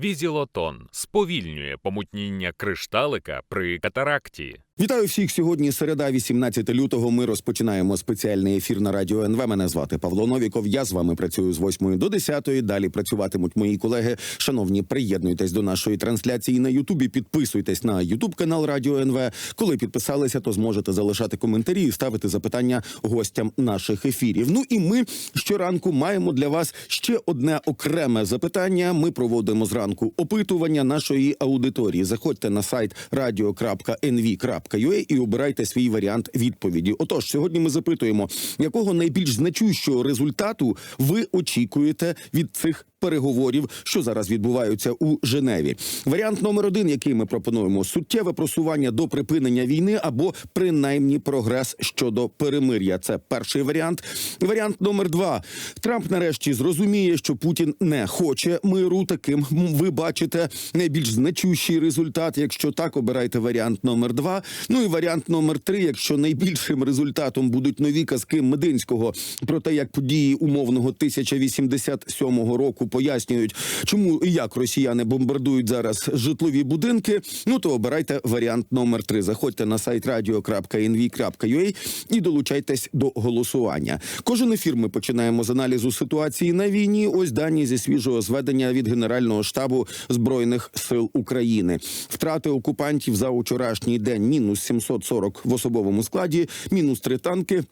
Візілотон сповільнює помутніння кришталика при катаракті. Вітаю всіх сьогодні. Середа, 18 лютого. Ми розпочинаємо спеціальний ефір на радіо НВ. Мене звати Павло Новіков. Я з вами працюю з 8 до 10. Далі працюватимуть мої колеги. Шановні, приєднуйтесь до нашої трансляції на Ютубі. Підписуйтесь на Ютуб канал Радіо НВ. Коли підписалися, то зможете залишати коментарі і ставити запитання гостям наших ефірів. Ну і ми щоранку маємо для вас ще одне окреме запитання. Ми проводимо зранку опитування нашої аудиторії. Заходьте на сайт radio.nv.ua і обирайте свій варіант відповіді. Отож, сьогодні ми запитуємо, якого найбільш значущого результату ви очікуєте від цих переговорів, що зараз відбуваються у Женеві. Варіант номер один, який ми пропонуємо: суттєве просування до припинення війни або принаймні прогрес щодо перемир'я. Це перший варіант. Варіант номер два: Трамп нарешті зрозуміє, що Путін не хоче миру. Таким ви бачите найбільш значущий результат. Якщо так, обирайте варіант номер два. Ну і варіант номер три. Якщо найбільшим результатом будуть нові казки Мединського про те, як події умовного 1087 року пояснюють, чому і як росіяни бомбардують зараз житлові будинки. Ну то обирайте варіант номер три. Заходьте на сайт radio.nv.ua і долучайтесь до голосування. Кожен ефір ми починаємо з аналізу ситуації на війні. Ось дані зі свіжого зведення від Генерального штабу збройних сил України. Втрати окупантів за учорашній день мінус 740 в особовому складі, мінус 3 танки.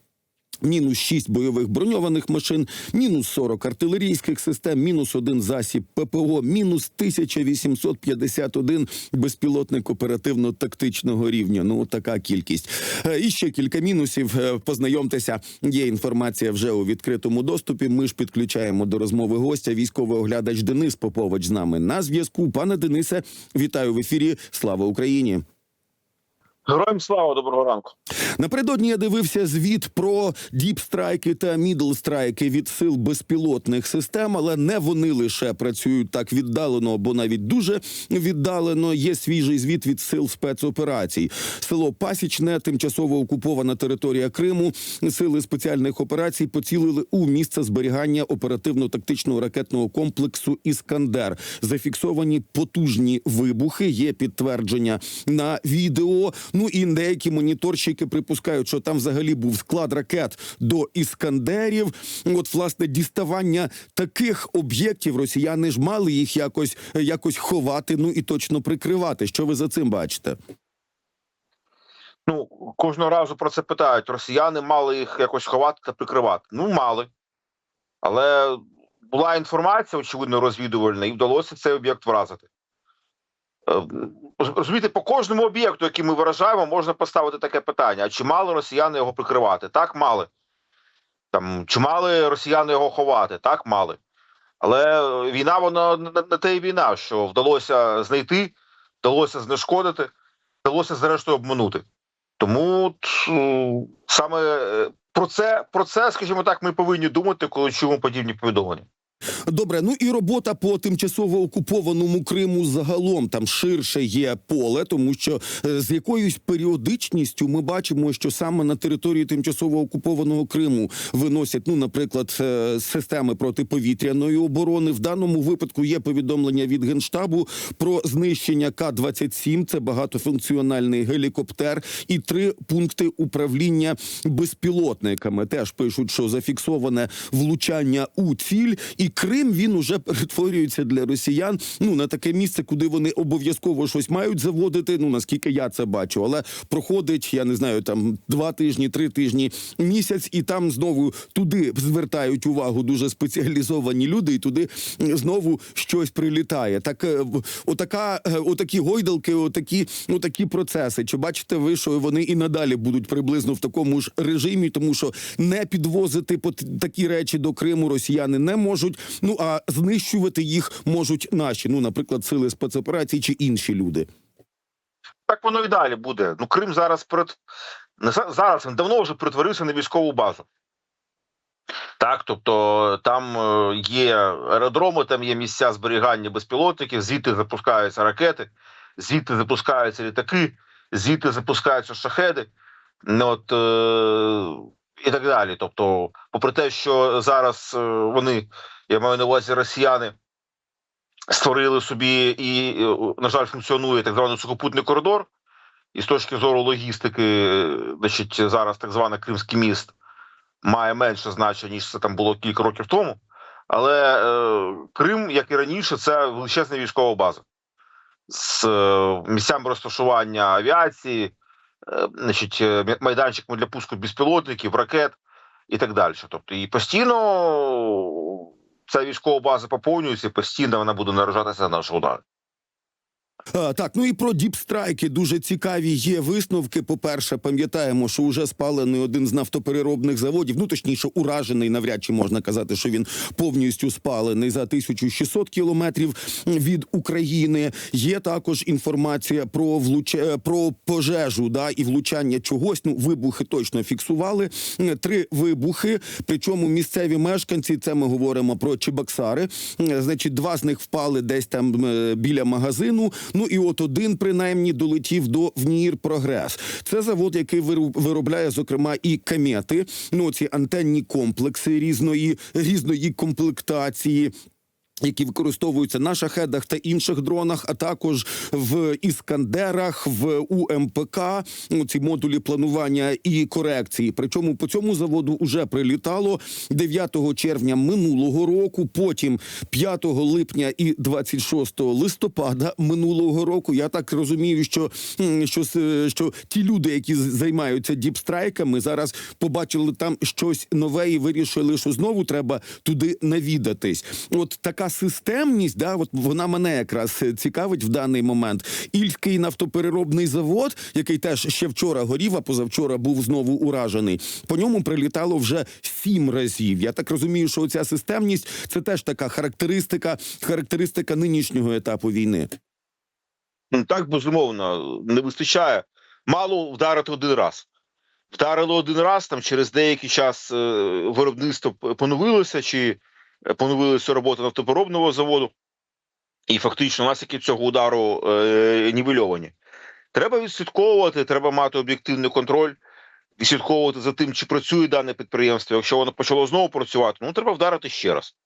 Мінус 6 бойових броньованих машин, мінус 40 артилерійських систем, мінус один засіб ППО, мінус 1851 безпілотник оперативно-тактичного рівня. Ну така кількість. Е, І ще кілька мінусів. Е, Познайомтеся. Є інформація вже у відкритому доступі. Ми ж підключаємо до розмови гостя. Військовий оглядач Денис Попович з нами на зв'язку. Пане Денисе, вітаю в ефірі. Слава Україні. Героям слава, доброго ранку. Напередодні я дивився звіт про діпстрайки та мідлстрайки від сил безпілотних систем, але не вони лише працюють так віддалено або навіть дуже віддалено. Є свіжий звіт від сил спецоперацій. Село Пасічне, тимчасово окупована територія Криму. Сили спеціальних операцій поцілили у місце зберігання оперативно-тактичного ракетного комплексу Іскандер. Зафіксовані потужні вибухи. Є підтвердження на відео. Ну і деякі моніторщики припускають, що там взагалі був склад ракет до іскандерів. От власне діставання таких об'єктів росіяни ж мали їх якось якось ховати, ну і точно прикривати. Що ви за цим бачите? Ну кожного разу про це питають. Росіяни мали їх якось ховати та прикривати. Ну мали, але була інформація, очевидно, розвідувальна, і вдалося цей об'єкт вразити. Е, Розумієте, по кожному об'єкту, який ми виражаємо, можна поставити таке питання: а чи мали росіяни його прикривати? Так, мали. Там, Чи мали росіяни його ховати? Так, мали. Але війна, вона не те й війна, що вдалося знайти, вдалося знешкодити, вдалося зрештою обманути. Тому е, саме е, про це, про це, скажімо так, ми повинні думати, коли чуємо подібні повідомлення. Добре, ну і робота по тимчасово окупованому Криму загалом там ширше є поле, тому що е, з якоюсь періодичністю ми бачимо, що саме на території тимчасово окупованого Криму виносять, ну, наприклад, е, системи протиповітряної оборони. В даному випадку є повідомлення від генштабу про знищення К-27, Це багатофункціональний гелікоптер, і три пункти управління безпілотниками. Теж пишуть, що зафіксоване влучання у ціль і Крим він уже перетворюється для росіян ну на таке місце, куди вони обов'язково щось мають заводити. Ну наскільки я це бачу, але проходить, я не знаю, там два тижні, три тижні, місяць, і там знову туди звертають увагу дуже спеціалізовані люди, і туди знову щось прилітає. Так, е, отака, е, отакі гойдалки, отакі, отакі процеси. Чи бачите ви, що вони і надалі будуть приблизно в такому ж режимі, тому що не підвозити такі речі до Криму росіяни не можуть. Ну а знищувати їх можуть наші, ну, наприклад, сили спецоперацій чи інші люди. Так воно і далі буде. Ну, Крим зараз перед зараз він давно вже перетворився на військову базу. Так, тобто там є аеродроми, там є місця зберігання безпілотників, звідти запускаються ракети, звідти запускаються літаки, звідти запускаються шахеди. Ну, от, е і так далі. Тобто, попри те, що зараз вони я маю на увазі росіяни створили собі і, е, на жаль, функціонує так званий сухопутний коридор. І з точки зору логістики, е, значить, зараз так званий Кримський міст має менше значення, ніж це там було кілька років тому. Але е, Крим, як і раніше, це величезна військова база з е, місцями розташування авіації, е, значить, е, майданчиками для пуску безпілотників, ракет і так далі. Тобто, і постійно ця військова база поповнюється, постійно вона буде наражатися на наші удари. А, так, ну і про діпстрайки дуже цікаві є висновки. По-перше, пам'ятаємо, що вже спалений один з нафтопереробних заводів. Ну точніше, уражений, навряд чи можна казати, що він повністю спалений за 1600 кілометрів від України. Є також інформація про влуч... е, про пожежу, да і влучання чогось. Ну вибухи точно фіксували. Е, Три вибухи. Причому місцеві мешканці, це ми говоримо про Чебоксари. Е, Значить, два з них впали десь там е, біля магазину. Ну і от один принаймні долетів до ВНІР Прогрес. Це завод, який виробляє зокрема і камети. Ну ці антенні комплекси різної різної комплектації. Які використовуються на шахедах та інших дронах, а також в іскандерах, в УМПК, ну, ці модулі планування і корекції. Причому по цьому заводу вже прилітало 9 червня минулого року, потім 5 липня і 26 листопада минулого року. Я так розумію, що, що, що ті люди, які займаються діпстрайками, зараз побачили там щось нове і вирішили, що знову треба туди навідатись. От така системність, да, от вона мене якраз е, цікавить в даний момент. Ільський нафтопереробний завод, який теж ще вчора горів, а позавчора був знову уражений. По ньому прилітало вже сім разів. Я так розумію, що ця системність це теж така характеристика, характеристика нинішнього етапу війни. Ну, так, безумовно, не вистачає. Мало вдарити один раз. Вдарили один раз, там через деякий час е, виробництво поновилося, чи поновилася робота нафтопереробного заводу, і фактично наслідки цього удару е, нівельовані. Треба відслідковувати, треба мати об'єктивний контроль, відслідковувати за тим, чи працює дане підприємство. Якщо воно почало знову працювати, ну треба вдарити ще раз.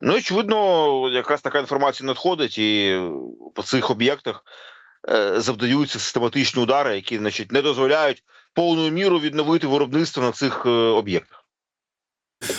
Ну, очевидно, якраз така інформація надходить, і по цих об'єктах е, завдаються систематичні удари, які значить, не дозволяють повною міру відновити виробництво на цих е, об'єктах.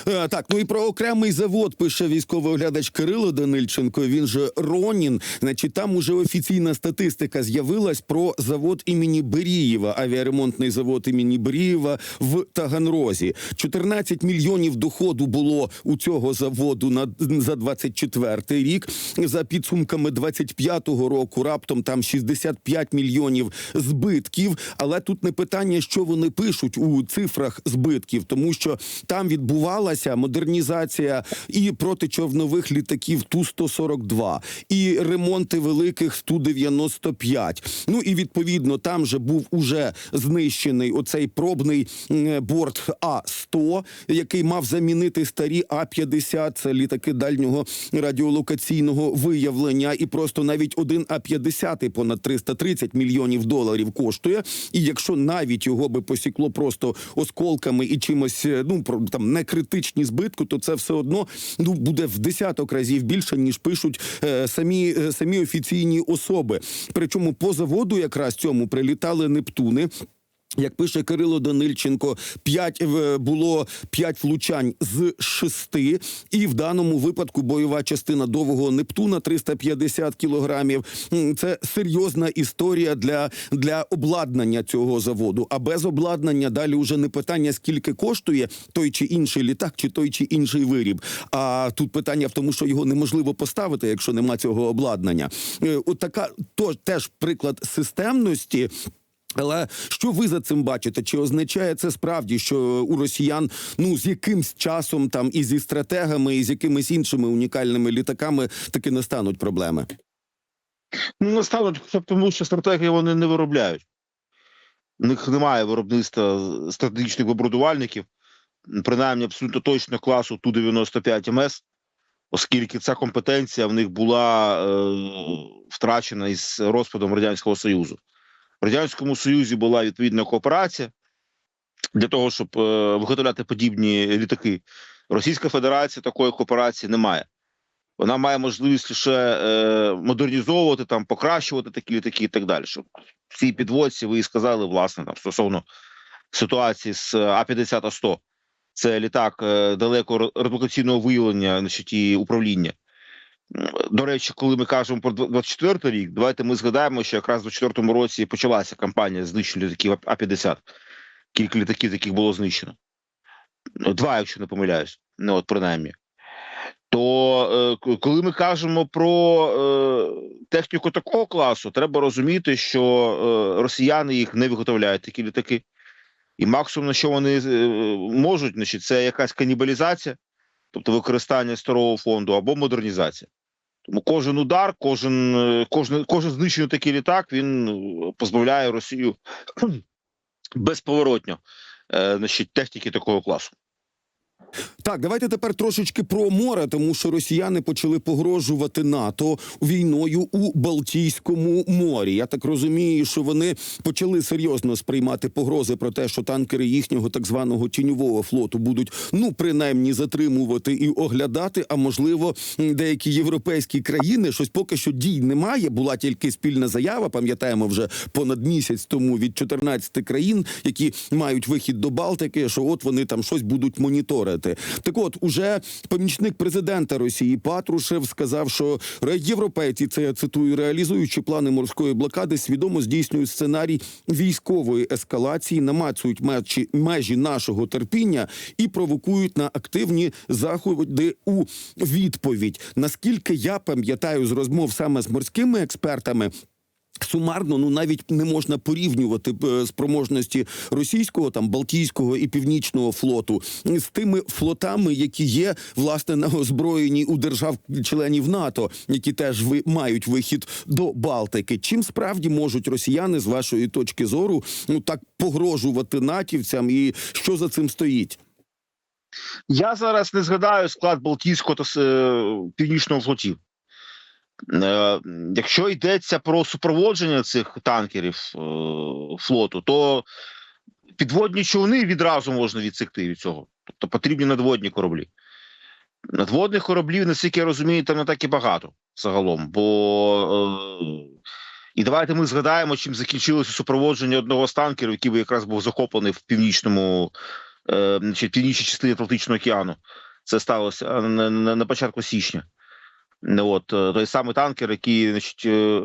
Е, Так, ну і про окремий завод пише військовий оглядач Кирило Данильченко. Він же Ронін. Значить, там уже офіційна статистика з'явилась про завод імені Берієва, авіаремонтний завод імені Берієва в Таганрозі. 14 мільйонів доходу було у цього заводу на за 24 рік. За підсумками 25-го року раптом там 65 мільйонів збитків. Але тут не питання, що вони пишуть у цифрах збитків, тому що там відбувалася модернізація і протичовнових літаків Ту-142, і ремонти великих Ту-95. Ну і відповідно там же був уже знищений оцей пробний борт А-100, який мав замінити старі А-50. Це літаки дальнього радіолокаційного виявлення. І просто навіть один А-50 понад 330 мільйонів доларів коштує. І якщо навіть його би посікло просто осколками і чимось, е, ну про там не критичні збитку, то це все одно ну буде в десяток разів більше ніж пишуть е, самі, е, самі офіційні особи. Причому по заводу якраз цьому прилітали Нептуни. Як пише Кирило Данильченко, п'ять е, було п'ять влучань з шести, і в даному випадку бойова частина довгого Нептуна 350 кілограмів. Це серйозна історія для, для обладнання цього заводу. А без обладнання далі вже не питання, скільки коштує той чи інший літак, чи той чи інший виріб. А тут питання в тому, що його неможливо поставити, якщо нема цього обладнання. Е, От така то теж приклад системності. Але що ви за цим бачите? Чи означає це справді, що у росіян ну з якимсь часом там і зі стратегами, і з якимись іншими унікальними літаками таки не стануть проблеми? Ну, не стануть, тому, що стратегії вони не виробляють. У них немає виробництва стратегічних вибудувальників, принаймні абсолютно точно класу Ту-95 МС, оскільки ця компетенція в них була е, втрачена із розпадом Радянського Союзу. В Радянському Союзі була відповідна кооперація для того, щоб е, виготовляти подібні літаки. Російська Федерація такої кооперації не має. вона має можливість лише е, модернізовувати, там, покращувати такі літаки і так далі. Що в цій підводці ви і сказали, власне, там, стосовно ситуації з А-50 А-100. Це літак е, далеко реплікаційного виявлення значить, і управління. До речі, коли ми кажемо про 24 рік, давайте ми згадаємо, що якраз в 24 році почалася кампанія знищення літаків А-50. Кілька літаків таких було знищено. Ну, Два, якщо не помиляюсь, ну от принаймні. То е, коли ми кажемо про е, техніку такого класу, треба розуміти, що е, росіяни їх не виготовляють такі літаки. І максимум, на що вони е, можуть, значить, це якась канібалізація, тобто використання старого фонду або модернізація. Тому кожен удар, кожен, е, кожен, кожен знищений такий літак він е, позбавляє Росію безповоротньо е, значить, техніки такого класу. Так, давайте тепер трошечки про море, тому що росіяни почали погрожувати НАТО війною у Балтійському морі. Я так розумію, що вони почали серйозно сприймати погрози про те, що танкери їхнього так званого тіньового флоту будуть ну принаймні затримувати і оглядати. А можливо, деякі європейські країни щось поки що дій немає. Була тільки спільна заява. Пам'ятаємо вже понад місяць тому від 14 країн, які мають вихід до Балтики, що от вони там щось будуть моніторити. Так, от уже помічник президента Росії Патрушев сказав, що європейці, це я цитую, реалізуючи плани морської блокади, свідомо здійснюють сценарій військової ескалації, намацують межі, межі нашого терпіння і провокують на активні заходи у відповідь. Наскільки я пам'ятаю з розмов саме з морськими експертами. Сумарно, ну навіть не можна порівнювати е, спроможності російського, там Балтійського і Північного флоту з тими флотами, які є власне на озброєнні у держав-членів НАТО, які теж ви мають вихід до Балтики. Чим справді можуть росіяни з вашої точки зору ну так погрожувати натівцям, і що за цим стоїть? Я зараз не згадаю склад Балтійського та е, Північного флотів. Е, Якщо йдеться про супроводження цих танкерів е, флоту, то підводні човни відразу можна відсекти від цього. Тобто потрібні надводні кораблі. Надводних кораблів, наскільки я розумію, там не так і багато загалом. Бо е, і давайте ми згадаємо, чим закінчилося супроводження одного з танкерів, який якраз був захоплений в північному значить, північній частині Атлантичного океану. Це сталося на початку січня. Ну, От е, той самий танкер, який значить, е,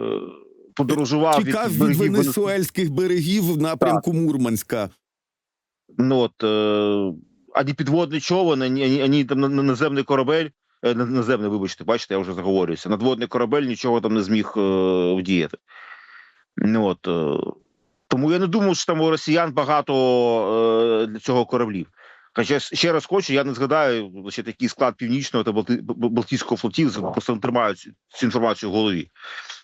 подорожував Тікав від Венесу- венесуельських берегів в напрямку Мурманська. Ну от е, ані підводний човен, ані, ані, ані там на- на- наземний корабель, на- наземний, вибачте, бачите, я вже заговорююся. Надводний корабель нічого там не зміг е, вдіяти. Ну от е, тому я не думаю, що там у росіян багато е, для цього кораблів. Хоча ще раз хочу, я не згадаю ще такий склад північного та Балти... Балтійського флотів, просто не тримаю цю, інформацію в голові.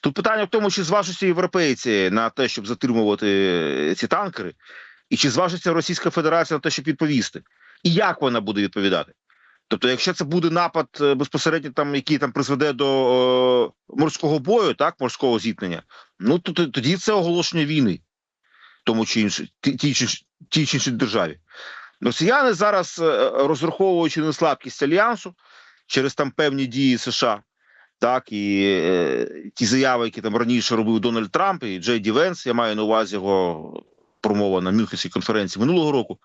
Тут питання в тому, чи зважаться європейці на те, щоб затримувати е, ці танкери, і чи зважиться Російська Федерація на те, щоб відповісти, і як вона буде відповідати? Тобто, якщо це буде напад е, безпосередньо, там який там призведе до е, морського бою, так морського зіткнення, ну то то- тоді це оголошення війни, тому чи ті, ті, інші- тій чи іншій державі. Росіяни зараз, е, розраховуючи на слабкість альянсу через там певні дії США, так і е, ті заяви, які там раніше робив Дональд Трамп і Джей Ді Венс, я маю на увазі його промова на Мюнхенській конференції минулого року.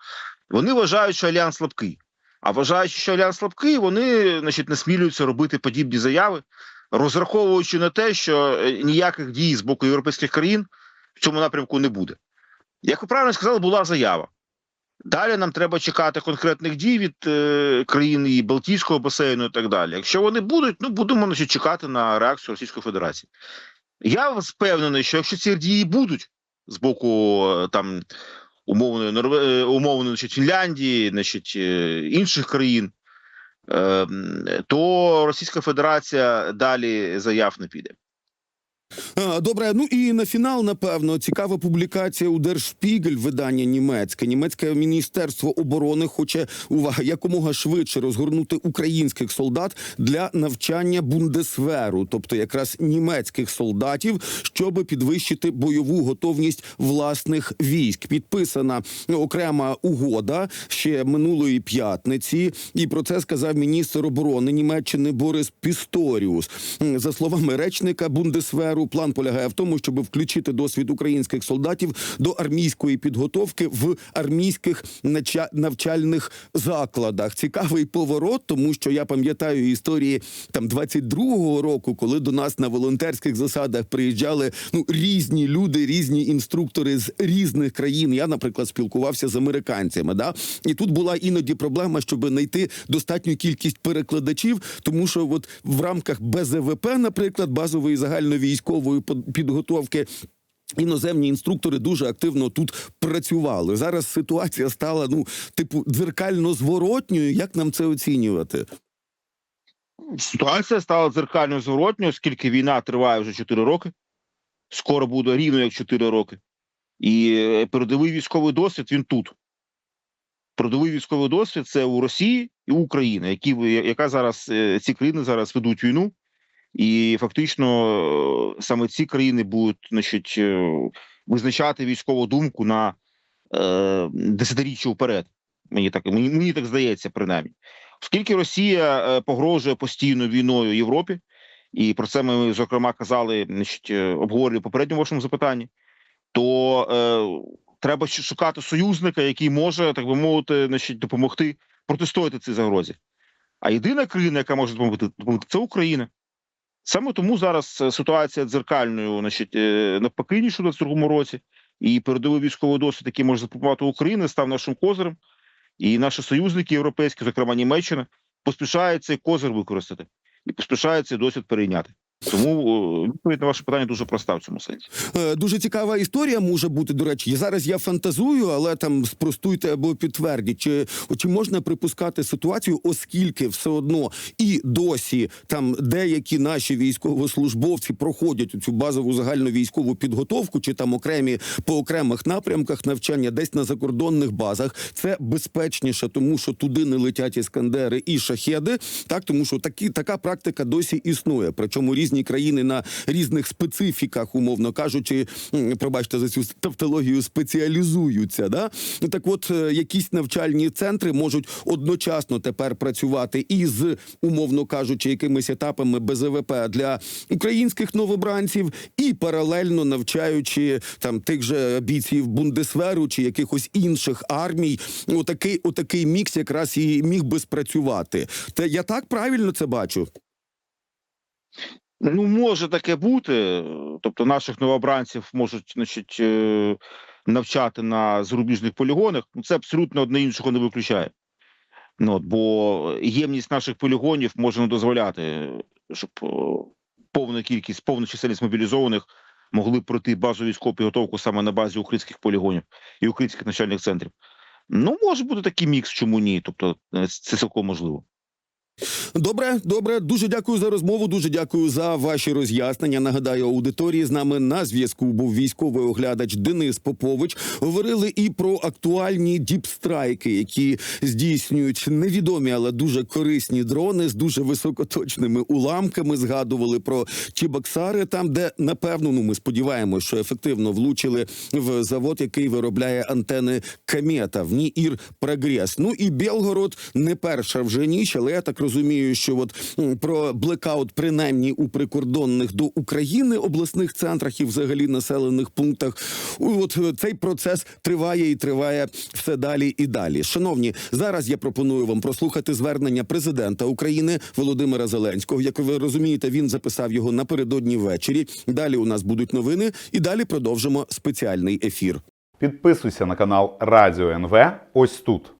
Вони вважають, що альянс слабкий. А вважаючи, що альянс слабкий, вони значить, не робити подібні заяви, розраховуючи на те, що е, ніяких дій з боку європейських країн в цьому напрямку не буде. Як ви правильно сказали, була заява. Далі нам треба чекати конкретних дій від е, країн і Балтійського басейну і так далі. Якщо вони будуть, ну будемо значить, чекати на реакцію Російської Федерації. Я впевнений, що якщо ці дії будуть з боку е, там умовної Норве... е, умовної значить, Фінляндії, значить, е, інших країн, е, то Російська Федерація далі заяв не піде. Добре, ну і на фінал, напевно, цікава публікація у Держшпігель, видання німецьке. Німецьке міністерство оборони хоче увага якомога швидше розгорнути українських солдат для навчання бундесверу, тобто якраз німецьких солдатів, щоб підвищити бойову готовність власних військ. Підписана окрема угода ще минулої п'ятниці, і про це сказав міністр оборони Німеччини Борис Пісторіус. За словами речника Бундесверу, план полягає в тому, щоб включити досвід українських солдатів до армійської підготовки в армійських навчальних закладах. Цікавий поворот, тому що я пам'ятаю історії там 22-го року, коли до нас на волонтерських засадах приїжджали ну різні люди, різні інструктори з різних країн. Я, наприклад, спілкувався з американцями. Да? І тут була іноді проблема, щоб знайти достатню кількість перекладачів, тому що от в рамках БЗВП, наприклад, базової загальновійськової под- підготовки. Іноземні інструктори дуже активно тут працювали. Зараз ситуація стала ну, типу, дзеркально зворотньою. Як нам це оцінювати? Ситуація стала дзеркально зворотньою, оскільки війна триває вже 4 роки. Скоро буде рівно як 4 роки. І е, передовий військовий досвід він тут. Передовий військовий досвід це у Росії і у Україні, які яка зараз е, ці країни зараз ведуть війну, і фактично е, саме ці країни будуть значить, е, визначати військову думку на е, десятиріччя вперед. Мені так мені, мені так здається, принаймні. Оскільки Росія е, погрожує постійно війною Європі, і про це ми зокрема казали, значить, обговорювали в попередньому вашому запитанні, то е, треба шукати союзника, який може, так би мовити, значить, допомогти протистояти цій загрозі. А єдина країна, яка може допомогти це Україна. Саме тому зараз е, ситуація дзеркальною, значить, е, навпаки, ніж у 22 році, і передовий військовий досвід, який може запропонувати Україна, став нашим козирем. І наші союзники європейські, зокрема Німеччина, поспішають цей козир використати і поспішають цей досвід перейняти. Тому відповідь на ваше питання дуже проста в цьому сенсі. Е, Дуже цікава історія може бути. До речі, зараз я фантазую, але там спростуйте або підтвердіть, чи, чи можна припускати ситуацію, оскільки все одно і досі там деякі наші військовослужбовці проходять цю базову загальну військову підготовку, чи там окремі по окремих напрямках навчання, десь на закордонних базах. Це безпечніше, тому що туди не летять іскандери і шахеди. Так, тому що такі така практика досі існує. Причому різні країни на різних специфіках, умовно кажучи, пробачте за цю тавтологію, спеціалізуються. Да? Так, от е, якісь навчальні центри можуть одночасно тепер працювати із, умовно кажучи, якимись етапами БЗВП для українських новобранців, і паралельно навчаючи там тих же бійців Бундесверу чи якихось інших армій. Отакий, отакий мікс якраз і міг би спрацювати. Та я так правильно це бачу. Ну, може таке бути. Тобто, наших новобранців можуть значить, е, навчати на зарубіжних полігонах. Ну, це абсолютно одне іншого не виключає. Ну, от, бо ємність наших полігонів може не дозволяти, щоб е, повна кількість, повна чисельність мобілізованих могли пройти базову військову підготовку саме на базі українських полігонів і українських навчальних центрів. Ну, може бути такий мікс, чому ні? Тобто, е, це цілком можливо. Добре, добре. Дуже дякую за розмову. Дуже дякую за ваші роз'яснення. Нагадаю, аудиторії з нами на зв'язку був військовий оглядач Денис Попович. Говорили і про актуальні діпстрайки, які здійснюють невідомі, але дуже корисні дрони з дуже високоточними уламками. Згадували про Чебоксари, там де напевно, ну ми сподіваємося, що ефективно влучили в завод, який виробляє антени Камета в НІІР Прогрес. Ну і Белгород не перша вже ніч, але я так розумію, що от про блекаут, принаймні у прикордонних до України обласних центрах і взагалі населених пунктах. От е, цей процес триває і триває все далі і далі. Шановні, зараз я пропоную вам прослухати звернення президента України Володимира Зеленського. Як ви розумієте, він записав його напередодні ввечері. Далі у нас будуть новини, і далі продовжимо спеціальний ефір. Підписуйся на канал Радіо НВ ось тут.